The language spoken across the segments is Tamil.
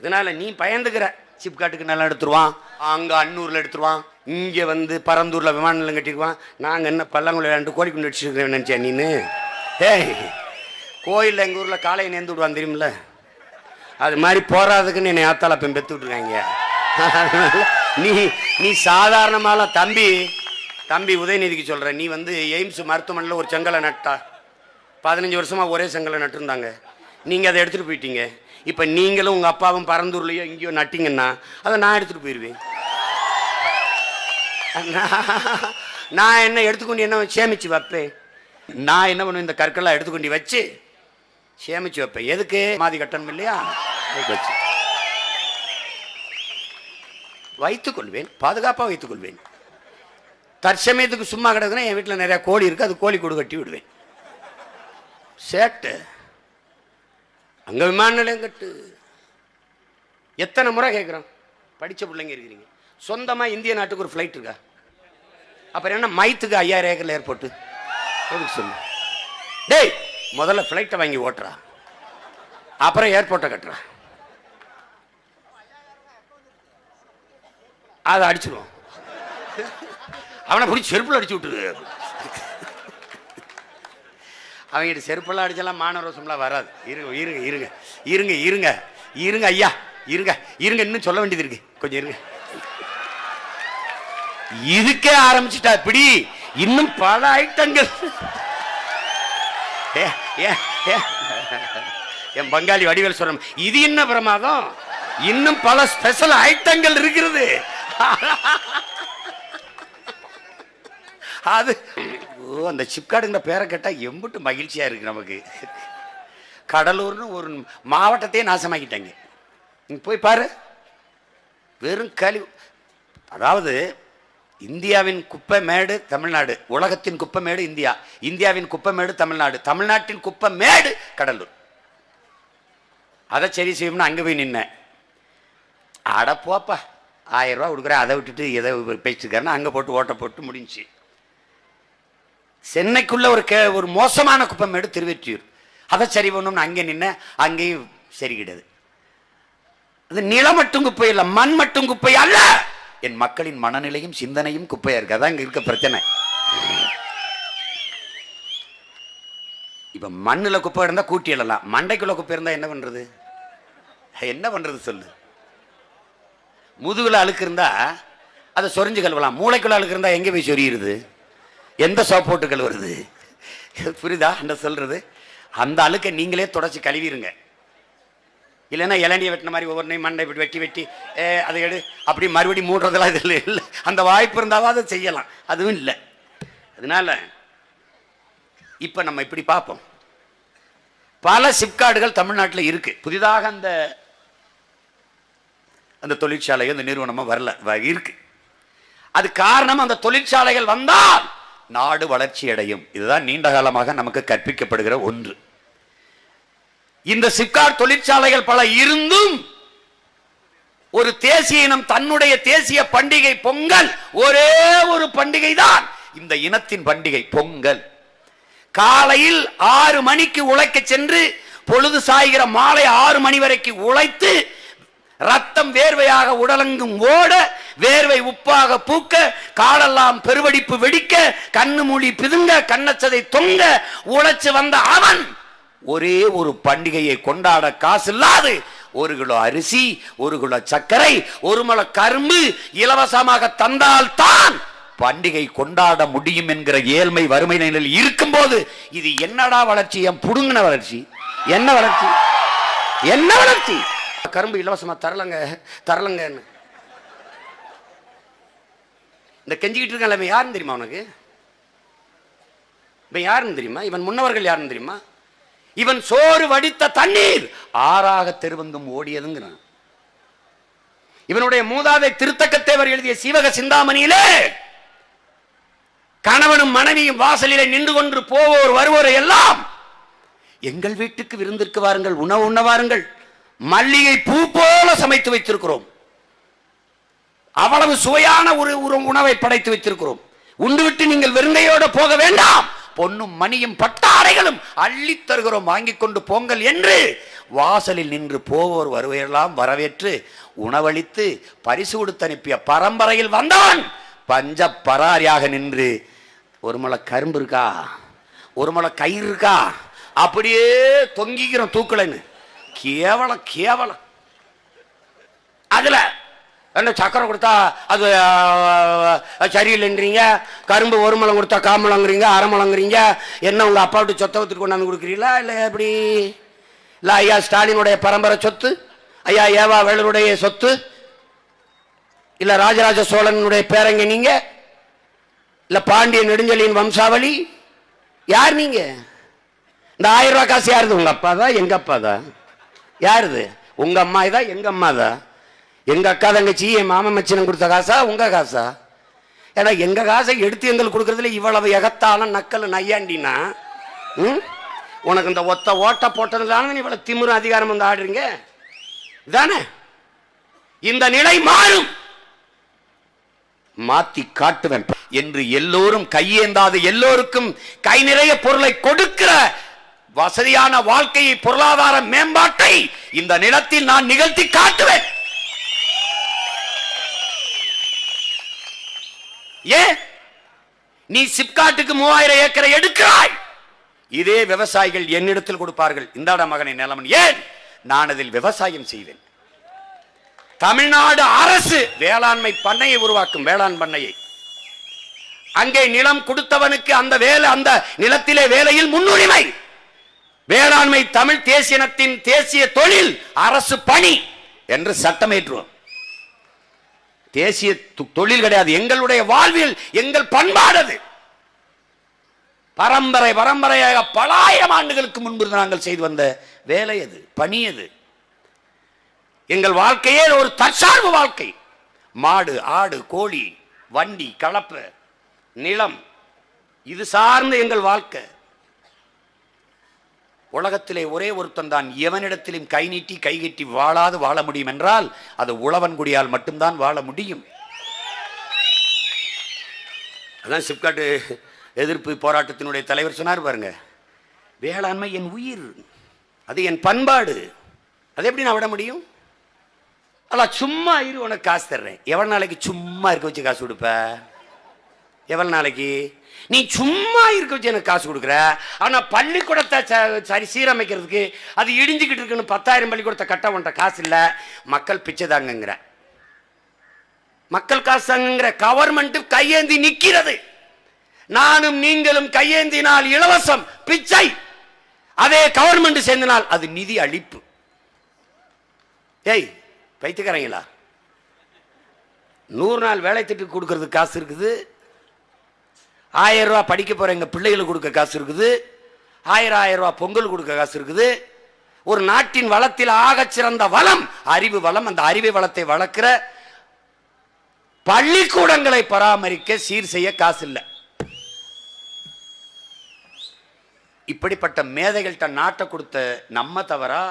அதனால நீ பயந்துக்கிற. சிப்காட்டுக்கு நல்லா எடுத்துருவான். அங்கே அன்னூரில் எடுத்துருவான். இங்கே வந்து பரந்தூரில் விமான நிலையம் கட்டிடுவான் நாங்கள் என்ன பல்லாங்குழி ரெண்டு கோழி குண்டு அடிச்சுருக்கேன் நினச்சேன் நீனு? ஏய் கோயிலில் எங்கள் ஊரில் காலையை நேர்ந்து விடுவான் தெரியுமில்ல? அது மாதிரி போறாதுக்குன்னு என்னை ஆத்தால பெண் பெத்து விட்டுருக்காங்க. நீ நீ சாதாரணமால தம்பி தம்பி உதயநிதிக்கு சொல்ற. நீ வந்து எய்ம்ஸ் மருத்துவமனையில் ஒரு செங்கலை நட்டா. பதினஞ்சு வருஷமா ஒரே செங்கலை நட்டுருந்தாங்க. நீங்கள் அதை எடுத்துகிட்டு போயிட்டீங்க. இப்போ நீங்களும் உங்கள் அப்பாவும் பரந்தூர்லையோ எங்கேயோ நட்டிங்கன்னா அதை நான் எடுத்துகிட்டு போயிடுவேன் நான்- என்ன எடுத்துக்கொண்டு என்ன சேமித்து வைப்பேன்? நான் என்ன பண்ணுவேன்? இந்த கற்கள்லாம் எடுத்துக்கொண்டு வச்சு சேமித்து வைப்பேன். எதுக்கு? மாதி கட்டணம் இல்லையா? வச்சு. வைத்துக்கொள்வேன் பாதுகாப்பாக வைத்துக்கொள்வேன் தற்சமயத்துக்கு சும்மா கிடக்குன்னா என் வீட்டில் நிறையா கோழி இருக்குது அது கோழி கூடு கட்டி விடுவேன். சேட்டு. அங்கே விமான நிலையம் கட்டு. எத்தனை முறை கேட்குறோம்? படித்த பிள்ளைங்க இருக்கிறீங்க. சொந்தமாக இந்திய நாட்டுக்கு ஒரு ஃப்ளைட் இருக்கா? அப்புறம் என்ன மைத்துக்கு ஐயாயிரம் ஏக்கரில் ஏர்போர்ட்டு? எதுக்கு சொல்லு? டேய் முதல்ல ஃப்ளைட்டை வாங்கி ஓட்டுறா. அப்புறம் ஏர்போர்ட்டை கட்டுறா. அதை அடிச்சிருவோம். அவனை பிடிச்சி செருப்பில் அடிச்சு விட்டுரு. அவங்ககிட்ட செருப்பெல்லாம் அடிச்செல்லாம் மானரோசம்லாம் வராது. இருங்க இருங்க இருங்க. இருங்க இருங்க. இருங்க ஐயா இருங்க. இருங்க இன்னும் சொல்ல வேண்டியது இருக்கு. கொஞ்சம் இருங்க. இதுக்கே ஆரம்பிச்சிட்டா இப்படி இன்னும் பல ஐட்டங்கள். ஏ, ஏ, என் பங்காளி வடிவேல் சொல்றேன் இது என்ன பிரமாதம்? இன்னும் பல ஸ்பெஷல் ஐட்டங்கள் இருக்கிறது. அது ஓ அந்த சிப்காடுங்கிற பேரை கேட்டால் எம்பிட்டு மகிழ்ச்சியாக இருக்குது நமக்கு. கடலூர்னு ஒரு மாவட்டத்தையே நாசமாக்கிட்டாங்க. நீ போய் பாரு. வெறும் கழிவு. அதாவது இந்தியாவின் குப்பை மேடு தமிழ்நாடு. உலகத்தின் குப்பை மேடு இந்தியா. இந்தியாவின் குப்பை மேடு தமிழ்நாடு. தமிழ்நாட்டின் குப்பை மேடு கடலூர். அதை சரி செய்யும்னு அங்கே போய் நின்னேன். அட போப்பா. ஆயிரம் ரூபா கொடுக்குறேன். அதை விட்டுட்டு எதை பேசிட்டுருக்காருன்னு அங்கே போட்டு ஓட்ட போட்டு முடிஞ்சுச்சு. சென்னைக்குள்ள ஒரு கே ஒரு மோசமான குப்பை மேடு திருவெற்றியூர். அதை சரி பண்ணணும்னு அங்கே நின்று அங்கேயும் சரி கிடையாது அது நிலம் மட்டும் குப்பை இல்லை மண் மட்டும் குப்பை அல்ல! என் மக்களின் மனநிலையும் சிந்தனையும் குப்பையா இருக்கு. அதான் இங்கே இருக்க பிரச்சனை. இப்போ மண்ணில் குப்பை இருந்தால் கூட்டி எழலாம். மண்டைக்குள்ளே குப்பை இருந்தால் என்ன பண்ணுறது என்ன பண்ணுறது சொல்லு? முதுகில் அழுக்கு இருந்தால் அதை சொரிஞ்சு கழுவலாம். மூளைக்குள்ள அழுக்கு இருந்தால் எங்கே போய் சொரியிறது? எந்த சோப் போட்டு கழுவுறது? புரியுதா? என்ன சொல்றது? அந்த அழுக்கை நீங்களே தொடச்சி கழுவிடுங்க இல்லைன்னா இளநியை வெட்டின மாதிரி ஒவ்வொன்றையும் மண்டை இப்படி வெட்டி வெட்டி ஏ, அதை எடு. அப்படி மறுபடியும் மூடுறதெல்லாம் இதில் இல்லை. அந்த வாய்ப்பு இருந்தாலும் அதை செய்யலாம். அதுவும் இல்லை. அதனால இப்போ நம்ம இப்படி பார்ப்போம். பல சிப்கார்டுகள் தமிழ்நாட்டில் இருக்கு. புதிதாக அந்த அந்த தொழிற்சாலையோ அந்த நிறுவனமோ வரல இருக்கு. அது காரணம் அந்த தொழிற்சாலைகள் வந்தால் நாடு வளர்ச்சி அடையும் இதுதான் நீண்ட காலமாக நமக்கு கற்பிக்கப்படுகிற ஒன்று. இந்த சிப்காட் தொழிற்சாலைகள் பல இருந்தும் ஒரு தேசிய இனம் தன்னுடைய தேசிய பண்டிகை பொங்கல் ஒரே ஒரு பண்டிகை தான் இந்த இனத்தின் பண்டிகை பொங்கல். காலையில் ஆறு மணிக்கு உழைக்க சென்று பொழுது சாய்கிற மாலை ஆறு மணி வரைக்கும் உழைத்து ரத்தம் வேர்வையாக உடலெங்கும் ஓட வேர்வை உப்பாக பூக்க காலெல்லாம் பெருவடிப்பு வெடிக்க கண்ணு மூடி பிதுங்க கண்ணச்சதை தொங்க உழைச்சு வந்த அவன் ஒரே ஒரு பண்டிகையை கொண்டாட காசு இல்லாது ஒரு கிலோ அரிசி ஒரு கிலோ சர்க்கரை ஒரு மலை கரும்பு இலவசமாக தந்தால்தான் பண்டிகை கொண்டாட முடியும் என்கிற ஏழ்மை வறுமை நிலையில் இருக்கும்போது இது என்னடா வளர்ச்சி? என் புடுங்கின வளர்ச்சி. என்ன வளர்ச்சி? என்ன வளர்ச்சி? கரும்பு இலவசமாக தரலங்க தரலங்கன்னு. இந்த கெஞ்சிக்கிட்டு இருக்கான் இவன் யாருன்னு தெரியுமா உனக்கு? இவன் யாருன்னு தெரியுமா? இவன் முன்னவர்கள் யாருன்னு தெரியுமா? இவன் சோறு வடித்த தண்ணீர்! ஆறாக தெருவங்கும் ஓடியதுங்கிறான். இவனுடைய மூதாதை திருத்தக்கத்தேவர் எழுதிய சீவக சிந்தாமணியிலே கணவனும் மனைவியும் வாசலிலே நின்று கொண்டு போவோர் வருவோரை எல்லாம் எங்கள் வீட்டுக்கு விருந்திற்கு வாருங்கள் உணவு உண்ண வாருங்கள். மல்லிகை பூ போல சமைத்து வைத்திருக்கிறோம். அவ்வளவு சுவையான ஒரு ஒரு உணவை படைத்து வைத்திருக்கிறோம். உண்டுவிட்டு நீங்கள் விருந்தையோடு போக வேண்டாம். பொன்னும் மணியும் பட்டாடைகளும் அள்ளித் தருகிறோம். வாங்கி கொண்டு போங்கள் என்று வாசலில் நின்று போவோர் வருவையெல்லாம் வரவேற்று உணவளித்து பரிசு கொடுத்து அனுப்பிய பரம்பரையில் வந்தவன் பஞ்ச பராரியாக நின்று ஒரு மலை கரும்பு இருக்கா? ஒரு மலை கயிறு இருக்கா? அப்படியே தொங்கிக்கிறோம் தூக்கலைன்னு. கேவலம் கேவலம். அதுல என்ன சக்கரை கொடுத்தா அது சரியில்லைன்றீங்க. கரும்பு ஒரு மலம் கொடுத்தா காமலங்கிறீங்க அரைமலங்கிறீங்க என்ன உங்க அப்பா விட்டு சொத்தை வித்துட்டு கொண்டாந்து கொடுக்குறீங்களா? இல்லை எப்படி? இல்லை ஐயா ஸ்டாலினுடைய பரம்பரை சொத்து? ஐயா ஏவா வேலருடைய சொத்து? இல்ல ராஜராஜ சோழனுடைய பேரங்க நீங்க? இல்ல பாண்டிய நெடுஞ்செழியின் வம்சாவளி? யார் நீங்க? இந்த ஆயிரம் ரூபாய் காசு யாருது? உங்க அப்பா தான் எங்க அப்பா தான் யாருது? உங்கள் அம்மா தான் எங்கள் அம்மா தான்? எங்கள் அக்கா தங்கச்சி என் மாமன் மச்சினம் கொடுத்த காசா உங்கள் காசா? ஏன்னா எங்கள் காசை எடுத்து எங்களுக்கு கொடுக்குறதுல இவ்வளவு எகத்தாலும் நக்கல் நையாண்டினா? ம்? உனக்கு இந்த ஒத்த ஓட்ட போட்டதுனால இவ்வளோ இவ்வளவு திமிரும் அதிகாரம் வந்து ஆடுறீங்க? இதானே? இந்த நிலை மாறும்! மாத்தி காட்டுவேன் என்று எல்லோரும் கையேந்தாது எல்லோருக்கும் கை நிறைய பொருளை கொடுக்கிற வசதியான வாழ்க்கையை பொருளாதார மேம்பாட்டை இந்த நிலத்தில் நான் நிகழ்த்தி காட்டுவேன். ஏன்? நீ சிப்காட்டுக்கு மூவாயிரம் ஏக்கரை எடுக்கிறாய். இதே விவசாயிகள் என்னிடத்தில் கொடுப்பார்கள் இந்தாட மகனை நிலமன். ஏன்? நான் அதில் விவசாயம் செய்வேன். தமிழ்நாடு அரசு வேளாண்மை பண்ணையை உருவாக்கும் வேளாண் பண்ணையை. அங்கே நிலம் கொடுத்தவனுக்கு அந்த வேலை அந்த நிலத்திலே வேலையில் முன்னுரிமை. வேளாண்மை தமிழ் தேசியனத்தின் தேசிய தொழில் அரசு பணி என்று சட்டமேற்றுவோம் தேசிய தொழில் கிடையாது. எங்களுடைய வாழ்வில் எங்கள் பண்பாடது பரம்பரை பரம்பரையாக பல ஆயிரம் ஆண்டுகளுக்கு முன்பு நாங்கள் செய்து வந்த வேலை அது பணி அது. எங்கள் வாழ்க்கையே ஒரு தற்சார்பு வாழ்க்கை. மாடு ஆடு கோழி வண்டி கலப்பு நிலம் இது சார்ந்த எங்கள் வாழ்க்கை. உலகத்திலே ஒரே ஒருத்தன் தான். எவனிடத்திலும் கை நீட்டி கை கட்டி வாழாது வாழ முடியும் என்றால் அது உழவன் குடியால் மட்டும்தான் வாழ முடியும். அதான் சிப்காட்டு எதிர்ப்பு போராட்டத்தினுடைய தலைவர் சொன்னார் பாருங்க வேளாண்மை என் உயிர் அது என் பண்பாடு. அது எப்படி நான் விட முடியும்? அல்ல சும்மா இரு உனக்கு காசு தர்றேன். எவ்வளோ நாளைக்கு சும்மா இருக்க வச்சு காசு கொடுப்பேன் எவ்வளோ நாளைக்கு? நீ சும்மா இருக்க வச்சு எனக்கு காசு கொடுக்குற? ஆனால் பள்ளிக்கூடத்தை ச- சரி சீரமைக்கிறதுக்கு அது இடிஞ்சுக்கிட்டு இருக்குன்னு பத்தாயிரம் பள்ளிக்கூடத்தை கட்ட உன்ட்ட காசு இல்லை. மக்கள் பிச்சை தாங்கங்கிற. மக்கள் காசு தாங்கங்கிற. கவர்மெண்ட் கையேந்தி நிற்கிறது நானும் நீங்களும் கையேந்தினால் இலவசம் பிச்சை. அதே கவர்மெண்ட் சேர்ந்தனால் அது நிதி அளிப்பு. ஏய் வைத்துக்கிறீங்களா நூறு நாள் வேலை திட்டு கொடுக்கறதுக்கு காசு இருக்குது. ஆயிரம் ரூபா படிக்க போற எங்க பிள்ளைகளுக்கு கொடுக்க காசு இருக்குது. ஆயிரம் ஆயிரம் ரூபா பொங்கல் கொடுக்க காசு இருக்குது. ஒரு நாட்டின் வளத்தில் ஆகச்சிறந்த வளம் அறிவு வளம் அந்த அறிவு வளத்தை வளர்க்கிற பள்ளிக்கூடங்களை பராமரிக்க சீர் செய்ய காசு இல்லை. இப்படிப்பட்ட மேதைகள்கிட்ட நாட்டை கொடுத்த நம்ம தவறா?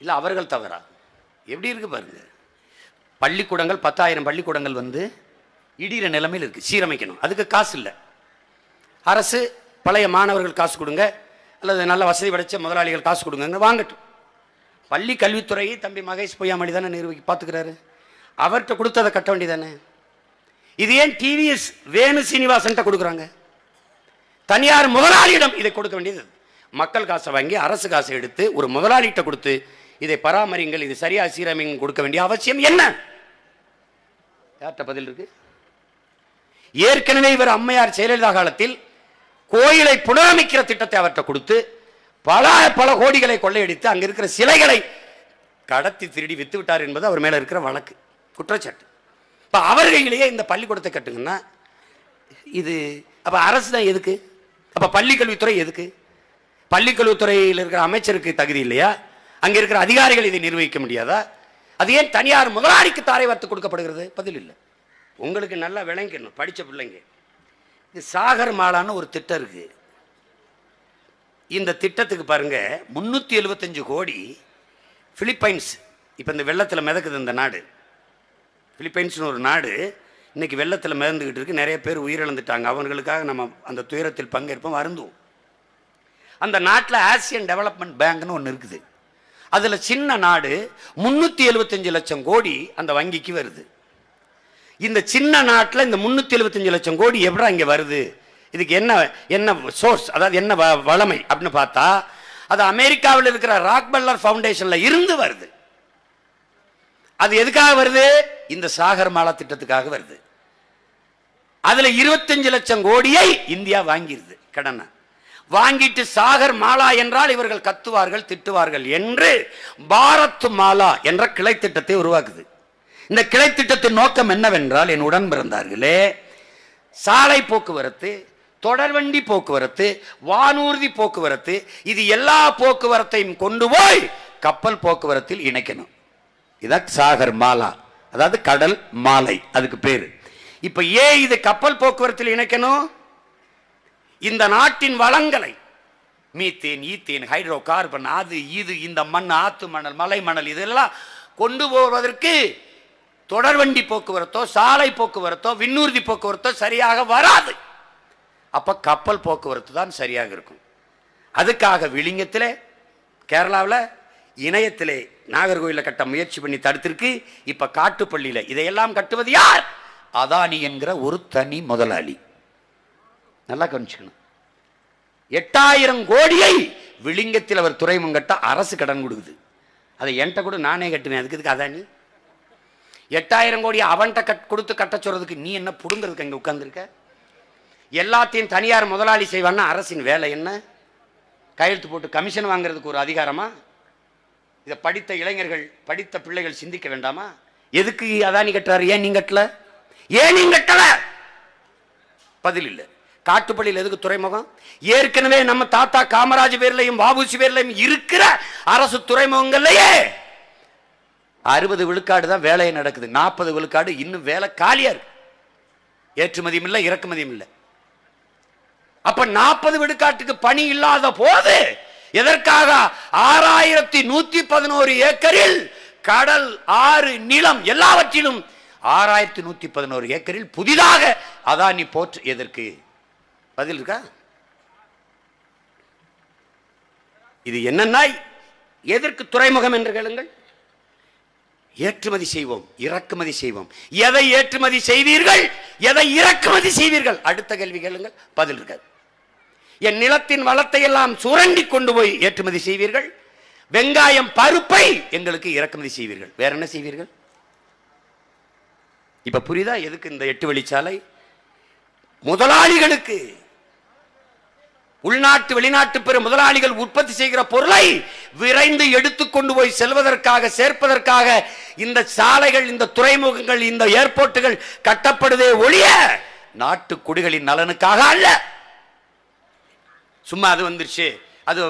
இல்லை அவர்கள் தவறா? எப்படி இருக்கு பாருங்க. பள்ளிக்கூடங்கள் பத்தாயிரம் பள்ளிக்கூடங்கள் வந்து இடிகிற நிலைமையில் இருக்குது சீரமைக்கணும். அதுக்கு காசு இல்லை. அரசு பழைய மாணவர்கள் காசு கொடுங்க. அல்லது நல்ல வசதி படைத்த முதலாளிகள் காசு கொடுங்க வாங்கட்டும். பள்ளி கல்வித்துறையை தம்பி மகேஷ் பொய்யாமணி தானே நிர்வகி பார்த்துக்கிறாரு அவர்கிட்ட கொடுத்ததை கட்ட வேண்டியதானே? இது ஏன் டிவிஎஸ் வேணு சீனிவாசன்ட்ட கொடுக்குறாங்க? தனியார் முதலாளியிடம் இதை கொடுக்க வேண்டியது. மக்கள் காசை வாங்கி அரசு காசை எடுத்து ஒரு முதலாளிகிட்ட கொடுத்து இதை பராமரிங்கள் இது சரியாக சீரமைங்க கொடுக்க வேண்டிய அவசியம் என்ன? யார்கிட்ட பதில் இருக்குது ஏற்கனவே இவர் அம்மையார் ஜெயலலிதா காலத்தில் கோயிலை புனரமைக்கிற திட்டத்தை அவர்கிட்ட கொடுத்து பல பல கோடிகளை கொள்ளையடித்து அங்க இருக்கிற சிலைகளை கடத்தி திருடி வித்து விட்டார் என்பது அவர் மேல இருக்கிற வழக்கு குற்றச்சாட்டு. இப்ப அவர்களிலேயே இந்த பள்ளிக்கூடத்தை கட்டுங்கன்னா இது அப்ப அரசு தான் எதுக்கு? அப்ப பள்ளி கல்வித்துறை எதுக்கு? பள்ளிக்கல்வித்துறையில் இருக்கிற அமைச்சருக்கு தகுதி இல்லையா? அங்க இருக்கிற அதிகாரிகள் இதை நிர்வகிக்க முடியாதா? அது ஏன் தனியார் முதலாளிக்கு தாரை வார்த்து கொடுக்கப்படுகிறது? பதில் இல்லை. உங்களுக்கு நல்லா விளங்கணும் படித்த பிள்ளைங்க. இது சாகர் மாலான்னு ஒரு திட்டம் இருக்கு. இந்த திட்டத்துக்கு பாருங்க முந்நூற்றி எழுபத்தஞ்சு கோடி பிலிப்பைன்ஸ் இப்போ இந்த வெள்ளத்தில் மிதக்குது இந்த நாடு. பிலிப்பைன்ஸ்னு ஒரு நாடு இன்னைக்கு வெள்ளத்தில் மிதந்துக்கிட்டு இருக்கு. நிறைய பேர் உயிரிழந்துட்டாங்க. அவர்களுக்காக நம்ம அந்த துயரத்தில் பங்கேற்போம் வருந்துவோம். அந்த நாட்டில் ஆசியன் டெவலப்மெண்ட் பேங்க்னு ஒன்று இருக்குது. அதில் சின்ன நாடு முந்நூற்றி எழுபத்தஞ்சு லட்சம் கோடி அந்த வங்கிக்கு வருது. இந்த சின்ன நாட்டில் இந்த முந்நூற்றி எழுபத்தஞ்சு லட்சம் கோடி எப்படா இங்கே வருது? இதுக்கு என்ன என்ன சோர்ஸ் அதாவது என்ன வ- வளமை அப்படின்னு பார்த்தா அது அமெரிக்காவில் இருக்கிற ராக்பல்லர் ஃபவுண்டேஷனில் இருந்து வருது. அது எதுக்காக வருது? இந்த சாகர் மாலா திட்டத்துக்காக வருது. அதில் இருபத்தஞ்சு லட்சம் கோடியை இந்தியா வாங்கிடுது கடனை. வாங்கிட்டு சாகர் மாலா என்றால் இவர்கள் கத்துவார்கள் திட்டுவார்கள் என்று பாரத் மாலா என்ற கிளை திட்டத்தை உருவாக்குது. இந்த கிளை திட்டத்தின் நோக்கம் என்னவென்றால் என் உடன் பிறந்தார்களே சாலை போக்குவரத்து தொடர்வண்டி போக்குவரத்து வானூர்தி போக்குவரத்து இது எல்லா போக்குவரத்தையும் கொண்டு போய் கப்பல் போக்குவரத்தில் இணைக்கணும். இதான் சாகர் மாலா. அதாவது கடல் மாலை அதுக்கு பேர். இப்ப ஏன் இது கப்பல் போக்குவரத்தில் இணைக்கணும்? இந்த நாட்டின் வளங்களை மீத்தேன் ஈத்தேன் ஹைட்ரோ கார்பன் அது இது இந்த மண் ஆத்து மணல் மலை மணல் இதெல்லாம் கொண்டு போவதற்கு தொடர்வண்டி போக்குவரத்தோ சாலை போக்குவரத்தோ விண்ணூர்தி போக்குவரத்தோ சரியாக வராது. அப்ப கப்பல் போக்குவரத்து தான் சரியாக இருக்கும். அதுக்காக விழிங்கத்தில் கேரளாவில் இணையத்திலே நாகர்கோயிலில் கட்ட முயற்சி பண்ணி தடுத்திருக்கு. இப்ப காட்டுப்பள்ளியில் இதையெல்லாம் கட்டுவது யார்? அதானி என்கிற ஒரு தனி முதலாளி. நல்லா கவனிச்சுக்கணும். எட்டாயிரம் கோடியை விளிங்கத்தில் அவர் துறைமுகம் கட்ட அரசு கடன் கொடுக்குது. அதை என்கிட்ட கூட நானே கட்டினேன் அதுக்கு இதுக்கு அதானி? எட்டாயிரம் கோடி அவன்கிட்ட கட் கொடுத்து கட்ட சொல்றதுக்கு நீ என்ன புடுங்கிறதுக்கு இங்கே உட்காந்துருக்க எல்லாத்தையும் தனியார் முதலாளி செய்வான்னா அரசின் வேலை என்ன? கையெழுத்து போட்டு கமிஷன் வாங்குறதுக்கு ஒரு அதிகாரமா? இதை படித்த இளைஞர்கள் படித்த பிள்ளைகள் சிந்திக்க வேண்டாமா? எதுக்கு அதானி கட்டுறாரு? ஏன் நீங்க கட்டல? ஏன் நீங்க கட்டல? பதில் இல்லை. காட்டுப்பள்ளியில் எதுக்கு துறைமுகம்? ஏற்கனவே நம்ம தாத்தா காமராஜ் பேர்லையும் வாபுசி பேர்லையும் இருக்கிற அரசு துறைமுகங்கள்லயே அறுபது விழுக்காடு தான் வேலையை நடக்குது. நாற்பது விழுக்காடு இன்னும் வேலை காலியாக இருக்கு. ஏற்றுமதியும் இல்லை இறக்குமதியும் இல்லை. அப்ப நாற்பது விழுக்காட்டுக்கு பணி இல்லாத போது எதற்காக ஆறாயிரத்தி நூத்தி பதினோரு ஏக்கரில் கடல் ஆறு நிலம் எல்லாவற்றிலும் ஆறாயிரத்தி நூத்தி பதினோரு ஏக்கரில் புதிதாக அதானி போற்று எதற்கு? பதில் இருக்கா? இது என்னன்னா எதற்கு துறைமுகம் என்று கேளுங்கள். ஏற்றுமதி செய்வோம் இறக்குமதி செய்வோம். எதை ஏற்றுமதி செய்வீர்கள்? எதை இறக்குமதி செய்வீர்கள்? அடுத்த கேள்வி கேளுங்கள் பதில் இருக்காது. என் நிலத்தின் வளத்தை எல்லாம் சுரண்டி கொண்டு போய் ஏற்றுமதி செய்வீர்கள்? வெங்காயம் பருப்பை எங்களுக்கு இறக்குமதி செய்வீர்கள். வேற என்ன செய்வீர்கள்? இப்ப புரியுதா? எதுக்கு இந்த எட்டு வழிச்சாலை? முதலாளிகளுக்கு உள்நாட்டு வெளிநாட்டு பெரும் முதலாளிகள் உற்பத்தி செய்கிற பொருளை விரைந்து எடுத்துக்கொண்டு போய் செல்வதற்காக சேர்ப்பதற்காக இந்த சாலைகள் இந்த துறைமுகங்கள் இந்த ஏர்போர்ட்டுகள் கட்டப்படுதே ஒழிய நாட்டு குடிகளின் நலனுக்காக அல்ல. சும்மா அது வந்துருச்சு. அது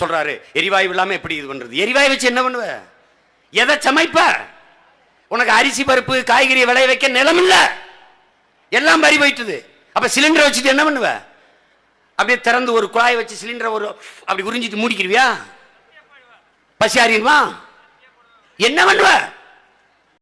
சொல்றாரு எரிவாயு இல்லாம எப்படி இது பண்றது? எரிவாயு வச்சு என்ன பண்ணுவ? எதை சமைப்ப? உனக்கு அரிசி பருப்பு காய்கறி விளைய வைக்க நிலம் இல்ல எல்லாம் பறி போயிட்டுது. அப்ப சிலிண்டரை வச்சுட்டு என்ன பண்ணுவ? அப்படியே திறந்து ஒரு குழாயை வச்சு சிலிண்டரை ஒரு அப்படி உறிஞ்சிட்டு மூடிக்கிடுவியா பசி அறியுமா என்ன பண்ணுவ?